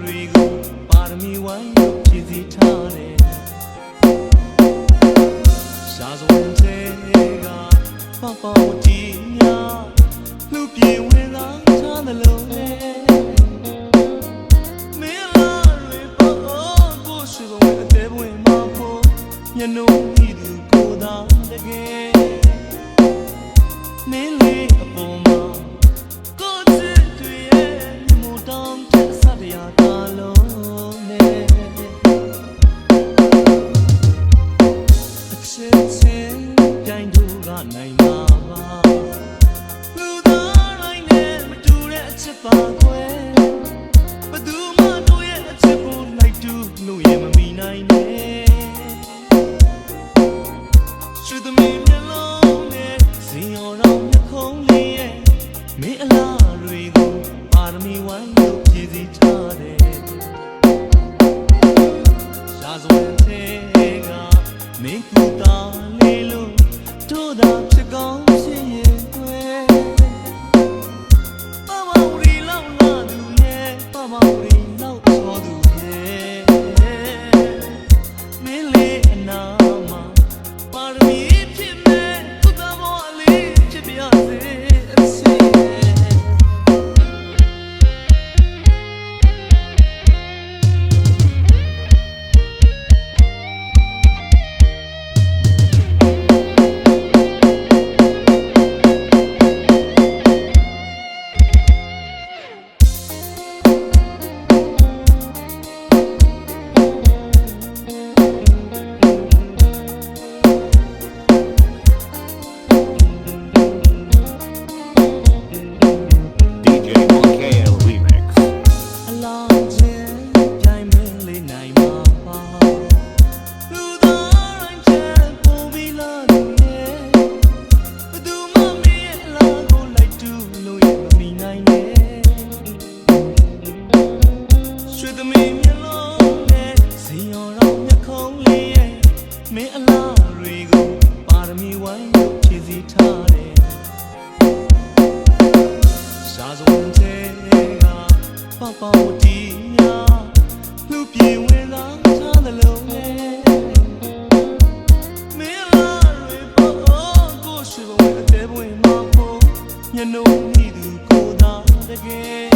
တွေကိုပါရမီဝိုင်းဖြည့်ဆည်းထားတယ်ရှာစုံတွေကပေါပေါတီညာလူပြေဝင်လာချမ်းသလုံးနဲ့မင်းလာလေပေါ့ကိုရှိစုံအသေးပွင့်မှာဖို့ညနှုံးဤသူကိုယ်သာတကယ် မင်းအလားတွေကိုပါရမီဝိုင်းလို့ပြည့်စည်ထားတယ်ရှားစွမ်းတဲ့ကမင်းကူတာ မင်းအလားတွေကိုပါရမီဝိုင်းလို့ဖြည့်စည်းထားတယ်ရှားစုံတဲ့ကပပဝတီညာလူပြေဝင်လာထားသလုံးနဲ့မင်းလာတွေပေါ်ကိုရှိဘဝအသေးပွင့်မဖို့ညနှုံမိသူကိုသာတကယ်